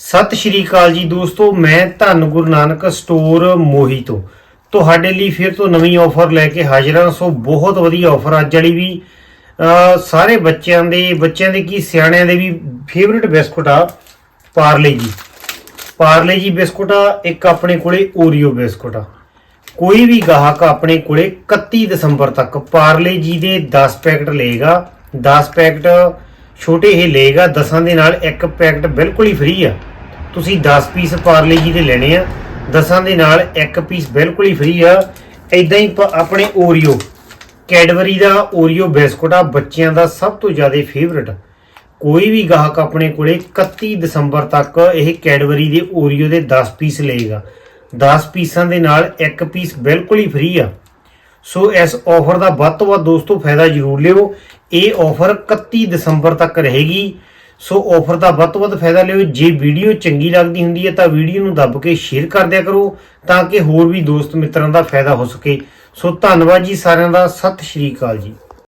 ਸਤਿ ਸ਼੍ਰੀ ਅਕਾਲ ਜੀ ਦੋਸਤੋ, ਮੈਂ ਧੰਨ ਗੁਰੂ ਨਾਨਕ ਸਟੋਰ ਮੋਹੀ ਤੋਂ। ਤੁਹਾਡੇ ਲਈ ਫਿਰ ਤੋਂ ਨਵੀਂ ਆਫਰ ਲੈ ਕੇ ਹਾਜ਼ਰ ਹਾਂ। ਸੋ ਬਹੁਤ ਵਧੀਆ ਆਫਰ ਅੱਜ ਵਾਲੀ ਵੀ। ਸਾਰੇ ਬੱਚਿਆਂ ਦੇ ਬੱਚਿਆਂ ਦੇ ਕੀ, ਸਿਆਣਿਆਂ ਦੇ ਵੀ ਫੇਵਰਿਟ ਬਿਸਕੁਟ ਆ ਪਾਰਲੇ ਜੀ। ਪਾਰਲੇ ਜੀ ਬਿਸਕੁਟ ਆ, ਇੱਕ ਆਪਣੇ ਕੋਲੇ ਓਰੀਓ ਬਿਸਕੁਟ ਆ। ਕੋਈ ਵੀ ਗਾਹਕ ਆਪਣੇ ਕੋਲੇ 31 ਦਸੰਬਰ ਤੱਕ ਪਾਰਲੇ ਜੀ ਦੇ 10 ਪੈਕਟ ਲਏਗਾ। 10 ਪੈਕਟ ਛੋਟੇ ਹੀ ਲਏਗਾ 10 ਦੇ ਨਾਲ ਇੱਕ ਪੈਕਟ ਬਿਲਕੁਲ ਹੀ ਫ੍ਰੀ ਆ। ਤੁਸੀਂ 10 ਪੀਸ ਪਾਰਲੇ ਜੀ ਦੇ ਲੈਣੇ ਆ। 10 ਦੇ ਨਾਲ ਇੱਕ ਪੀਸ ਬਿਲਕੁਲ ਹੀ ਫ੍ਰੀ ਆ। ਇਦਾਂ ਹੀ ਪ- ਆਪਣੇ ਓਰੀਓ ਕੈਡਬਰੀ ਦਾ ਓਰੀਓ ਬਿਸਕੁਟ ਆ, ਬੱਚਿਆਂ ਦਾ ਸਭ ਤੋਂ ਜ਼ਿਆਦਾ ਫੇਵਰਟ ਕੋਈ ਵੀ ਗਾਹਕ ਆਪਣੇ ਕੋਲੇ 31 ਦਸੰਬਰ ਤੱਕ ਇਹ ਕੈਡਬਰੀ ਦੇ ਓਰੀਓ ਦੇ 10 ਪੀਸ ਲਏਗਾ। 10 ਪੀਸਾਂ ਦੇ ਨਾਲ ਇੱਕ ਪੀਸ ਬਿਲਕੁਲ ਹੀ ਫ੍ਰੀ ਆ। ਸੋ ਇਸ ਆਫਰ ਦਾ ਵੱਧ ਤੋਂ ਵੱਧ ਦੋਸਤੋ ਫਾਇਦਾ ਜ਼ਰੂਰ ਲਿਓ। ਇਹ ਆਫਰ 31 ਦਸੰਬਰ ਤੱਕ ਰਹੇਗੀ। ਸੋ ਆਫਰ ਦਾ ਵੱਧ ਤੋਂ ਵੱਧ ਫਾਇਦਾ ਲਿਓ। ਜੇ ਵੀਡੀਓ ਚੰਗੀ ਲੱਗਦੀ ਹੁੰਦੀ ਹੈ ਤਾਂ ਵੀਡੀਓ ਨੂੰ ਦੱਬ ਕੇ ਸ਼ੇਅਰ ਕਰ ਦਿਆ ਕਰੋ ਤਾਂ ਕਿ ਹੋਰ ਵੀ ਦੋਸਤ ਮਿੱਤਰਾਂ ਦਾ ਫਾਇਦਾ ਹੋ ਸਕੇ। ਸੋ ਧੰਨਵਾਦ ਜੀ ਸਾਰਿਆਂ ਦਾ। ਸਤਿ ਸ਼੍ਰੀ ਅਕਾਲ ਜੀ।